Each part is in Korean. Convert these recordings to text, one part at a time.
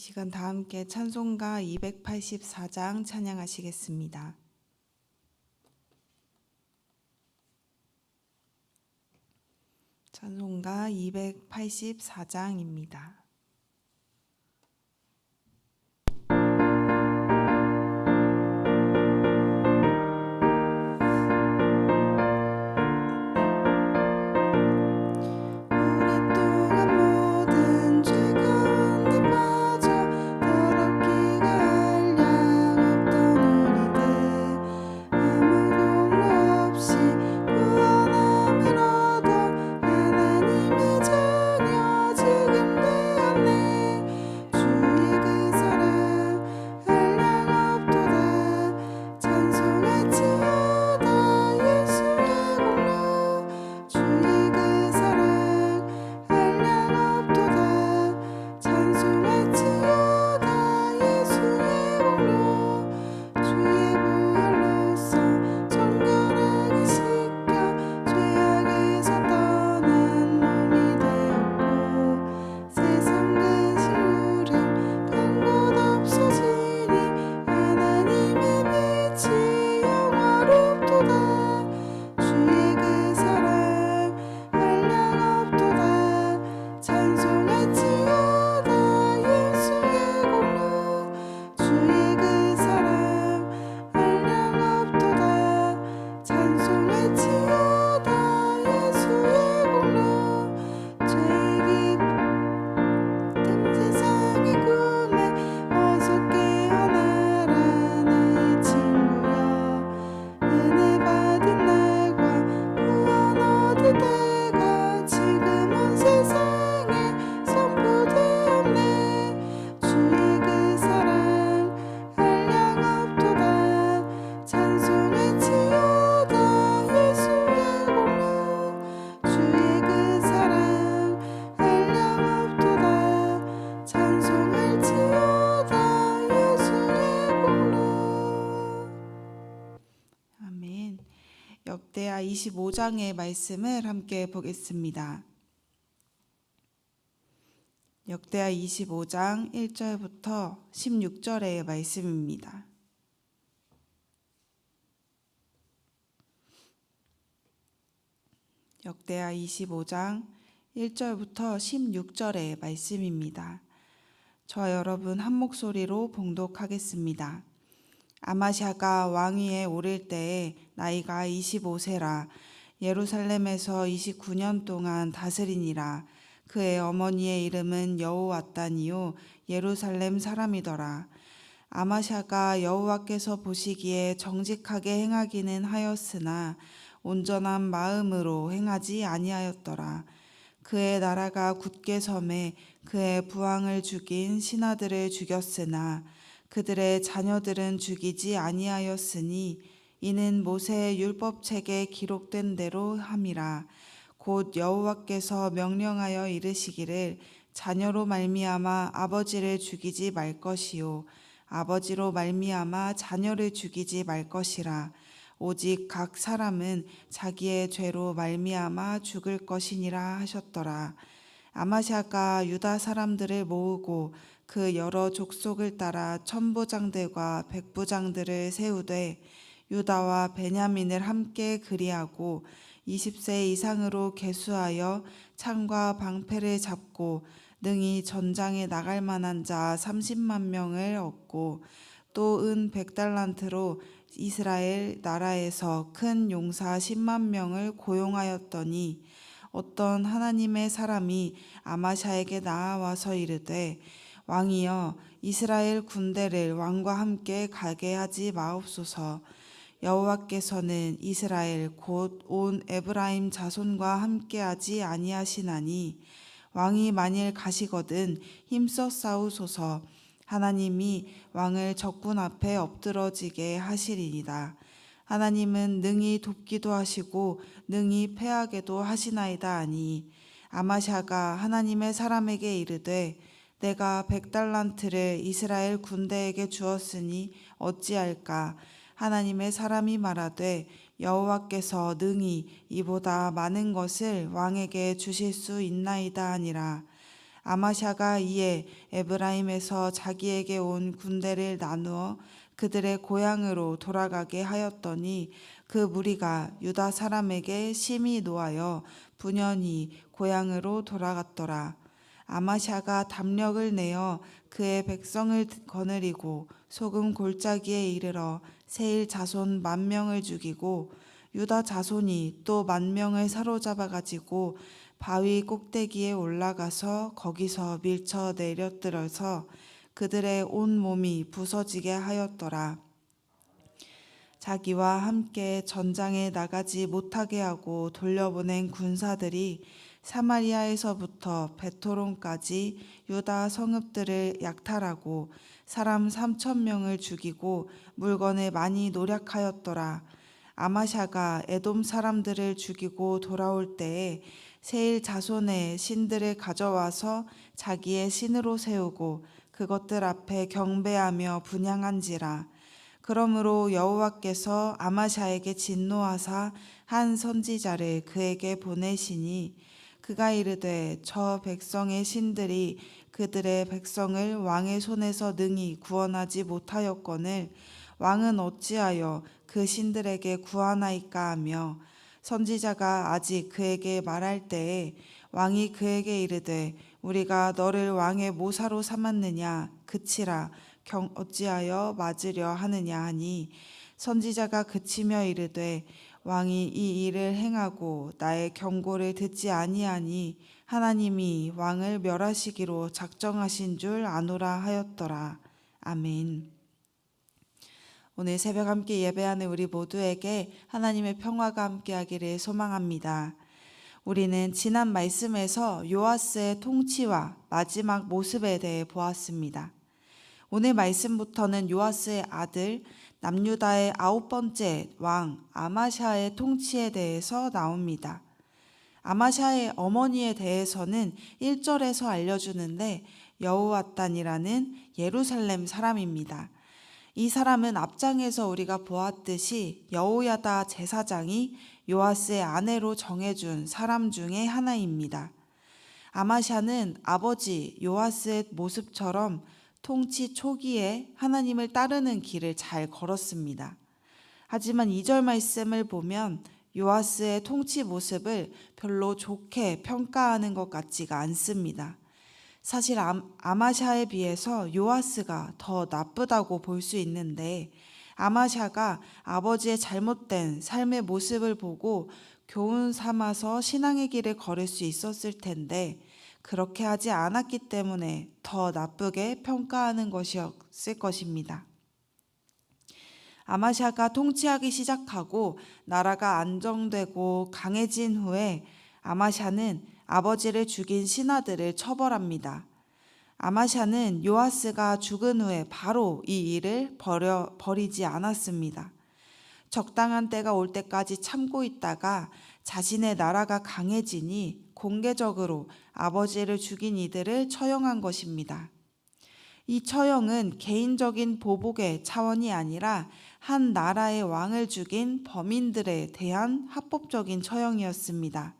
시간 다 함께 찬송가 284장 찬양하시겠습니다. 찬송가 284장입니다. 25장의 말씀을 함께 보겠습니다. 역대하 25장 1절부터 16절의 말씀입니다. 역대하 25장 1절부터 16절의 말씀입니다. 저 여러분 한 목소리로 봉독하겠습니다. 아마샤가 왕위에 오를 때에 나이가 25세라. 예루살렘에서 29년 동안 다스리니라. 그의 어머니의 이름은 여호왔다니요 예루살렘 사람이더라. 아마샤가 여호와께서 보시기에 정직하게 행하기는 하였으나 온전한 마음으로 행하지 아니하였더라. 그의 나라가 굳게 섬에 그의 부왕을 죽인 신하들을 죽였으나 그들의 자녀들은 죽이지 아니하였으니 이는 모세의 율법책에 기록된 대로 함이라. 곧 여호와께서 명령하여 이르시기를 자녀로 말미암아 아버지를 죽이지 말 것이요. 아버지로 말미암아 자녀를 죽이지 말 것이라. 오직 각 사람은 자기의 죄로 말미암아 죽을 것이니라 하셨더라. 아마샤가 유다 사람들을 모으고 그 여러 족속을 따라 천부장들과 백부장들을 세우되 유다와 베냐민을 함께 그리하고 20세 이상으로 계수하여 창과 방패를 잡고 능히 전장에 나갈 만한 자 30만 명을 얻고 또 은 100달란트로 이스라엘 나라에서 큰 용사 10만 명을 고용하였더니 어떤 하나님의 사람이 아마샤에게 나아와서 이르되 왕이여 이스라엘 군대를 왕과 함께 가게 하지 마옵소서 여호와께서는 이스라엘 곧 온 에브라임 자손과 함께하지 아니하시나니 왕이 만일 가시거든 힘써 싸우소서. 하나님이 왕을 적군 앞에 엎드러지게 하시리이다. 하나님은 능히 돕기도 하시고 능히 패하게도 하시나이다 하니 아마샤가 하나님의 사람에게 이르되 내가 백달란트를 이스라엘 군대에게 주었으니 어찌할까 하나님의 사람이 말하되 여호와께서 능히 이보다 많은 것을 왕에게 주실 수 있나이다 하니라 아마샤가 이에 에브라임에서 자기에게 온 군대를 나누어 그들의 고향으로 돌아가게 하였더니 그 무리가 유다 사람에게 심히 노하여 분연히 고향으로 돌아갔더라. 아마샤가 담력을 내어 그의 백성을 거느리고 소금 골짜기에 이르러 세일 자손 만 명을 죽이고 유다 자손이 또 만 명을 사로잡아 가지고 바위 꼭대기에 올라가서 거기서 밀쳐 내려들어서 그들의 온 몸이 부서지게 하였더라. 자기와 함께 전장에 나가지 못하게 하고 돌려보낸 군사들이 사마리아에서부터 베토론까지 유다 성읍들을 약탈하고 사람 삼천 명을 죽이고 물건을 많이 노력하였더라. 아마샤가 에돔 사람들을 죽이고 돌아올 때에 세일 자손의 신들을 가져와서 자기의 신으로 세우고 그것들 앞에 경배하며 분양한지라. 그러므로 여호와께서 아마샤에게 진노하사 한 선지자를 그에게 보내시니 그가 이르되 저 백성의 신들이 그들의 백성을 왕의 손에서 능히 구원하지 못하였거늘 왕은 어찌하여 그 신들에게 구하나이까 하며 선지자가 아직 그에게 말할 때에 왕이 그에게 이르되 우리가 너를 왕의 모사로 삼았느냐? 그치라. 경 어찌하여 맞으려 하느냐 하니? 선지자가 그치며 이르되 왕이 이 일을 행하고 나의 경고를 듣지 아니하니 하나님이 왕을 멸하시기로 작정하신 줄 아노라 하였더라. 아멘. 오늘 새벽 함께 예배하는 우리 모두에게 하나님의 평화가 함께하기를 소망합니다. 우리는 지난 말씀에서 요아스의 통치와 마지막 모습에 대해 보았습니다. 오늘 말씀부터는 요아스의 아들 남유다의 아홉 번째 왕 아마샤의 통치에 대해서 나옵니다. 아마샤의 어머니에 대해서는 1절에서 알려주는데 여호와단이라는 예루살렘 사람입니다. 이 사람은 앞장에서 우리가 보았듯이 여호야다 제사장이 요아스의 아내로 정해준 사람 중에 하나입니다. 아마샤는 아버지 요아스의 모습처럼 통치 초기에 하나님을 따르는 길을 잘 걸었습니다. 하지만 2절 말씀을 보면 요아스의 통치 모습을 별로 좋게 평가하는 것 같지가 않습니다. 사실 아마샤에 비해서 요아스가 더 나쁘다고 볼 수 있는데 아마샤가 아버지의 잘못된 삶의 모습을 보고 교훈 삼아서 신앙의 길을 걸을 수 있었을 텐데 그렇게 하지 않았기 때문에 더 나쁘게 평가하는 것이었을 것입니다. 아마샤가 통치하기 시작하고 나라가 안정되고 강해진 후에 아마샤는 아버지를 죽인 신하들을 처벌합니다. 아마샤는 요아스가 죽은 후에 바로 이 일을 버려, 버리지 않았습니다. 적당한 때가 올 때까지 참고 있다가 자신의 나라가 강해지니 공개적으로 아버지를 죽인 이들을 처형한 것입니다. 이 처형은 개인적인 보복의 차원이 아니라 한 나라의 왕을 죽인 범인들에 대한 합법적인 처형이었습니다.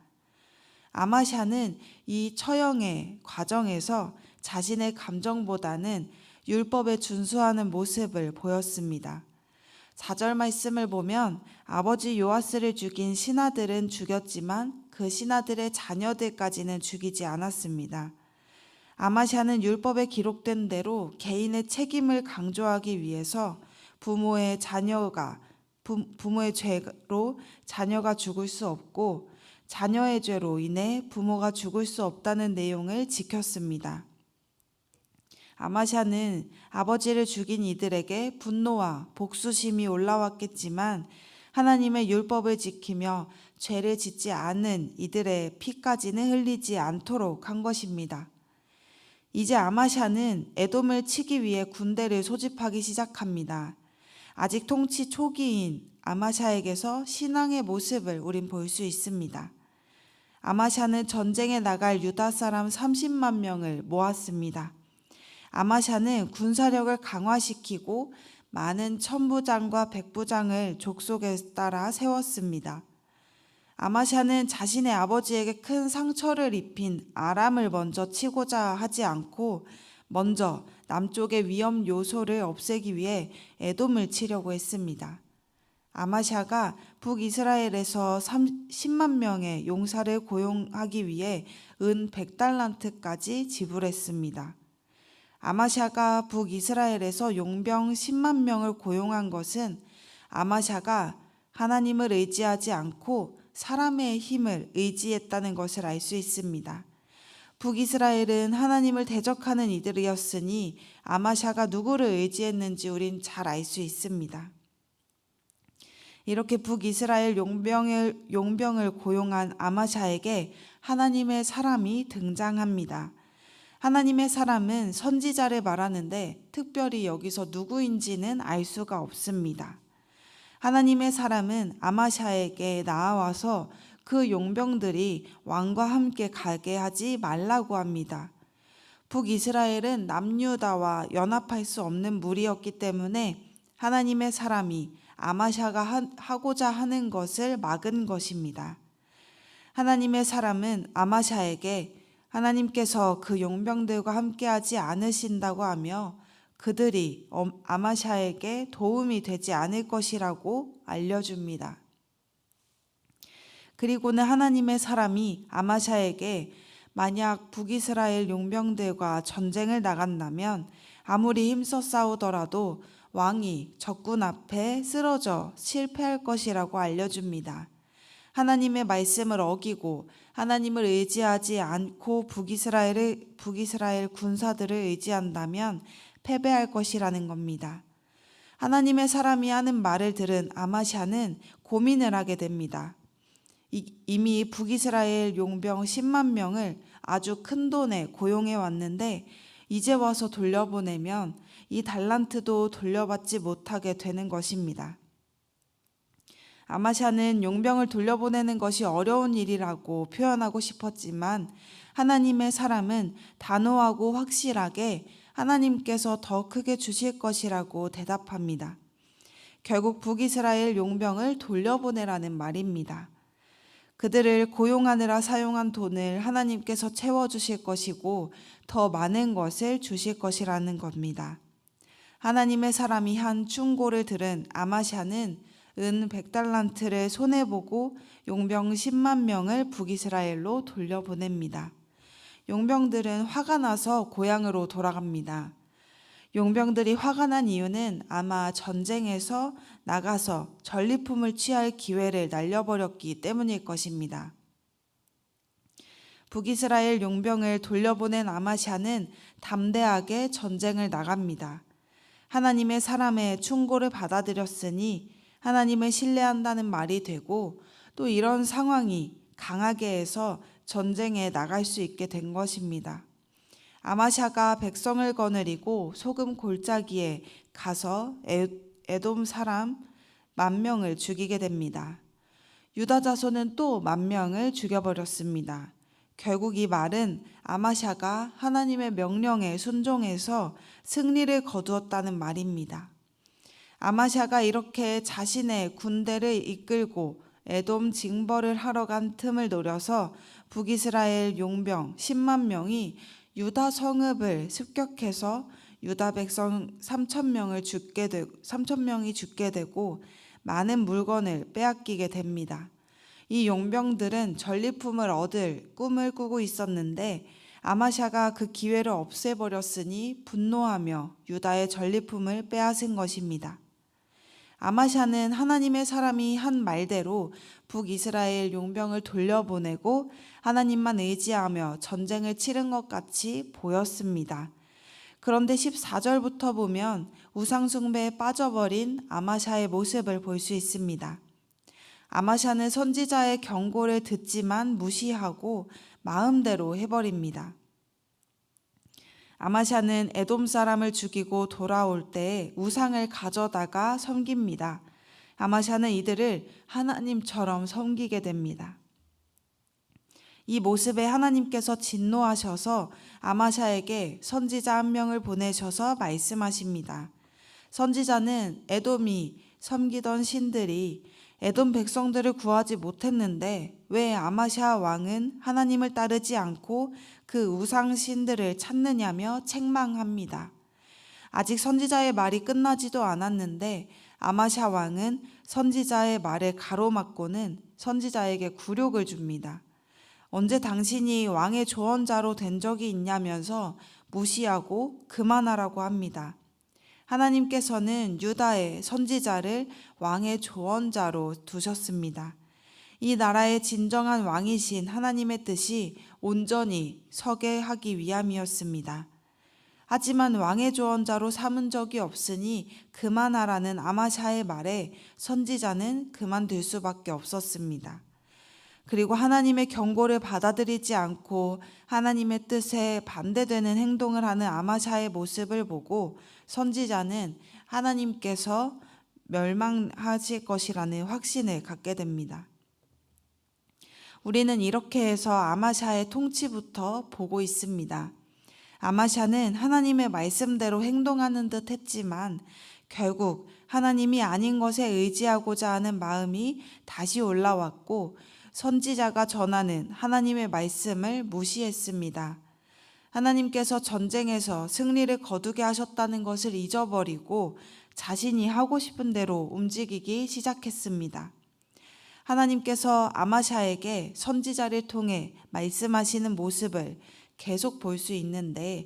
아마샤는 이 처형의 과정에서 자신의 감정보다는 율법에 준수하는 모습을 보였습니다. 4절 말씀을 보면 아버지 요아스를 죽인 신하들은 죽였지만 그 신하들의 자녀들까지는 죽이지 않았습니다. 아마샤는 율법에 기록된 대로 개인의 책임을 강조하기 위해서 부모의 자녀가 부, 부모의 죄로 자녀가 죽을 수 없고 자녀의 죄로 인해 부모가 죽을 수 없다는 내용을 지켰습니다. 아마샤는 아버지를 죽인 이들에게 분노와 복수심이 올라왔겠지만 하나님의 율법을 지키며 죄를 짓지 않은 이들의 피까지는 흘리지 않도록 한 것입니다. 이제 아마샤는 에돔을 치기 위해 군대를 소집하기 시작합니다. 아직 통치 초기인 아마샤에게서 신앙의 모습을 우린 볼 수 있습니다. 아마샤는 전쟁에 나갈 유다 사람 30만 명을 모았습니다. 아마샤는 군사력을 강화시키고 많은 천부장과 백부장을 족속에 따라 세웠습니다. 아마샤는 자신의 아버지에게 큰 상처를 입힌 아람을 먼저 치고자 하지 않고 먼저 남쪽의 위험 요소를 없애기 위해 에돔을 치려고 했습니다. 아마샤가 북이스라엘에서 10만 명의 용사를 고용하기 위해 은 100달란트까지 지불했습니다. 아마샤가 북이스라엘에서 용병 10만 명을 고용한 것은 아마샤가 하나님을 의지하지 않고 사람의 힘을 의지했다는 것을 알 수 있습니다. 북이스라엘은 하나님을 대적하는 이들이었으니 아마샤가 누구를 의지했는지 우린 잘 알 수 있습니다. 이렇게 북이스라엘 용병을, 용병을 고용한 아마샤에게 하나님의 사람이 등장합니다. 하나님의 사람은 선지자를 말하는데 특별히 여기서 누구인지는 알 수가 없습니다. 하나님의 사람은 아마샤에게 나와서 그 용병들이 왕과 함께 가게 하지 말라고 합니다. 북이스라엘은 남유다와 연합할 수 없는 무리였기 때문에 하나님의 사람이 아마샤가 하고자 하는 것을 막은 것입니다. 하나님의 사람은 아마샤에게 하나님께서 그 용병들과 함께하지 않으신다고 하며 그들이 아마샤에게 도움이 되지 않을 것이라고 알려줍니다. 그리고는 하나님의 사람이 아마샤에게 만약 북이스라엘 용병들과 전쟁을 나간다면 아무리 힘써 싸우더라도 왕이 적군 앞에 쓰러져 실패할 것이라고 알려줍니다. 하나님의 말씀을 어기고 하나님을 의지하지 않고 북이스라엘을 북이스라엘 군사들을 의지한다면 패배할 것이라는 겁니다. 하나님의 사람이 하는 말을 들은 아마샤는 고민을 하게 됩니다. 이미 북이스라엘 용병 10만 명을 아주 큰 돈에 고용해 왔는데 이제 와서 돌려보내면 이 달란트도 돌려받지 못하게 되는 것입니다. 아마샤는 용병을 돌려보내는 것이 어려운 일이라고 표현하고 싶었지만 하나님의 사람은 단호하고 확실하게 하나님께서 더 크게 주실 것이라고 대답합니다. 결국 북이스라엘 용병을 돌려보내라는 말입니다. 그들을 고용하느라 사용한 돈을 하나님께서 채워주실 것이고 더 많은 것을 주실 것이라는 겁니다. 하나님의 사람이 한 충고를 들은 아마샤는 은 100달란트를 손해보고 용병 10만 명을 북이스라엘로 돌려보냅니다. 용병들은 화가 나서 고향으로 돌아갑니다. 용병들이 화가 난 이유는 아마 전쟁에서 나가서 전리품을 취할 기회를 날려버렸기 때문일 것입니다. 북이스라엘 용병을 돌려보낸 아마샤는 담대하게 전쟁을 나갑니다. 하나님의 사람의 충고를 받아들였으니 하나님을 신뢰한다는 말이 되고 또 이런 상황이 강하게 해서 전쟁에 나갈 수 있게 된 것입니다. 아마샤가 백성을 거느리고 소금 골짜기에 가서 에돔 사람 만 명을 죽이게 됩니다. 유다 자손은 또 만 명을 죽여버렸습니다. 결국 이 말은 아마샤가 하나님의 명령에 순종해서 승리를 거두었다는 말입니다. 아마샤가 이렇게 자신의 군대를 이끌고 에돔 징벌을 하러 간 틈을 노려서 북이스라엘 용병 10만 명이 유다 성읍을 습격해서 유다 백성 3천 명을 죽게 되 3천 명이 죽게 되고 많은 물건을 빼앗기게 됩니다. 이 용병들은 전리품을 얻을 꿈을 꾸고 있었는데 아마샤가 그 기회를 없애버렸으니 분노하며 유다의 전리품을 빼앗은 것입니다. 아마샤는 하나님의 사람이 한 말대로 북이스라엘 용병을 돌려보내고 하나님만 의지하며 전쟁을 치른 것 같이 보였습니다. 그런데 14절부터 보면 우상숭배에 빠져버린 아마샤의 모습을 볼 수 있습니다. 아마샤는 선지자의 경고를 듣지만 무시하고 마음대로 해버립니다. 아마샤는 에돔 사람을 죽이고 돌아올 때 우상을 가져다가 섬깁니다. 아마샤는 이들을 하나님처럼 섬기게 됩니다. 이 모습에 하나님께서 진노하셔서 아마샤에게 선지자 한 명을 보내셔서 말씀하십니다. 선지자는 에돔이 섬기던 신들이 에돔 백성들을 구하지 못했는데 왜 아마샤 왕은 하나님을 따르지 않고 그 우상 신들을 찾느냐며 책망합니다. 아직 선지자의 말이 끝나지도 않았는데 아마샤 왕은 선지자의 말을 가로막고는 선지자에게 굴욕을 줍니다. 언제 당신이 왕의 조언자로 된 적이 있냐면서 무시하고 그만하라고 합니다. 하나님께서는 유다의 선지자를 왕의 조언자로 두셨습니다. 이 나라의 진정한 왕이신 하나님의 뜻이 온전히 서게 하기 위함이었습니다. 하지만 왕의 조언자로 삼은 적이 없으니 그만하라는 아마샤의 말에 선지자는 그만둘 수밖에 없었습니다. 그리고 하나님의 경고를 받아들이지 않고 하나님의 뜻에 반대되는 행동을 하는 아마샤의 모습을 보고 선지자는 하나님께서 멸망하실 것이라는 확신을 갖게 됩니다. 우리는 이렇게 해서 아마샤의 통치부터 보고 있습니다. 아마샤는 하나님의 말씀대로 행동하는 듯 했지만 결국 하나님이 아닌 것에 의지하고자 하는 마음이 다시 올라왔고 선지자가 전하는 하나님의 말씀을 무시했습니다. 하나님께서 전쟁에서 승리를 거두게 하셨다는 것을 잊어버리고 자신이 하고 싶은 대로 움직이기 시작했습니다. 하나님께서 아마샤에게 선지자를 통해 말씀하시는 모습을 계속 볼 수 있는데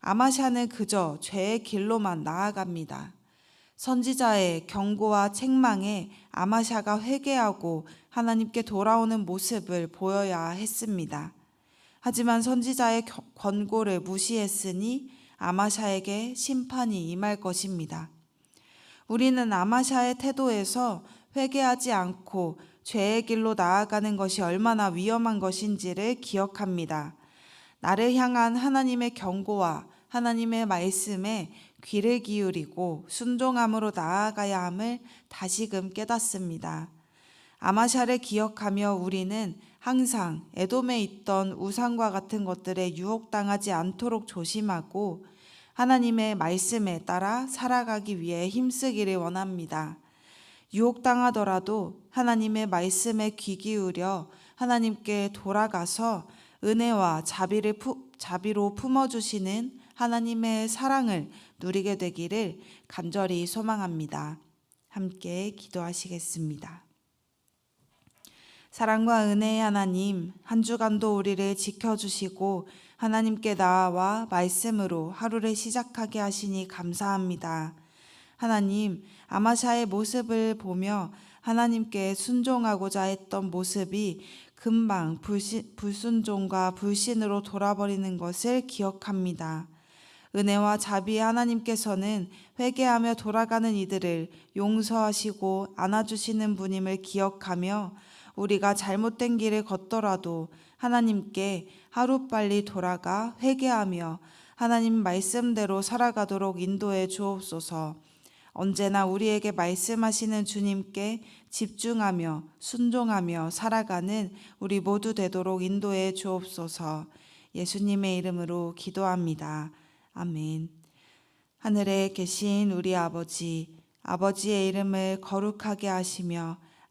아마샤는 그저 죄의 길로만 나아갑니다. 선지자의 경고와 책망에 아마샤가 회개하고 하나님께 돌아오는 모습을 보여야 했습니다. 하지만 선지자의 겨- 권고를 무시했으니 아마샤에게 심판이 임할 것입니다. 우리는 아마샤의 태도에서 회개하지 않고 죄의 길로 나아가는 것이 얼마나 위험한 것인지를 기억합니다. 나를 향한 하나님의 경고와 하나님의 말씀에 귀를 기울이고 순종함으로 나아가야 함을 다시금 깨닫습니다. 아마샤를 기억하며 우리는 항상 에돔에 있던 우상과 같은 것들에 유혹당하지 않도록 조심하고 하나님의 말씀에 따라 살아가기 위해 힘쓰기를 원합니다. 유혹당하더라도 하나님의 말씀에 귀 기울여 하나님께 돌아가서 은혜와 자비를 푸, 자비로 품어주시는 하나님의 사랑을 누리게 되기를 간절히 소망합니다. 함께 기도하시겠습니다. 사랑과 은혜의 하나님, 한 주간도 우리를 지켜주시고 하나님께 나와 말씀으로 하루를 시작하게 하시니 감사합니다. 하나님, 아마샤의 모습을 보며 하나님께 순종하고자 했던 모습이 금방 불신, 불순종과 불신으로 돌아버리는 것을 기억합니다. 은혜와 자비의 하나님께서는 회개하며 돌아가는 이들을 용서하시고 안아주시는 분임을 기억하며 우리가 잘못된 길을 걷더라도 하나님께 하루빨리 돌아가 회개하며 하나님 말씀대로 살아가도록 인도해 주옵소서. 언제나 우리에게 말씀하시는 주님께 집중하며 순종하며 살아가는 우리 모두 되도록 인도해 주옵소서. 예수님의 이름으로 기도합니다. 아멘. 하늘에 계신 우리 아버지, 아버지의 이름을 거룩하게 하시며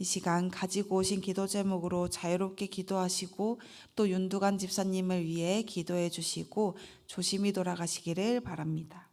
이 시간 가지고 오신 기도 제목으로 자유롭게 기도하시고 또 윤두관 집사님을 위해 기도해 주시고 조심히 돌아가시기를 바랍니다.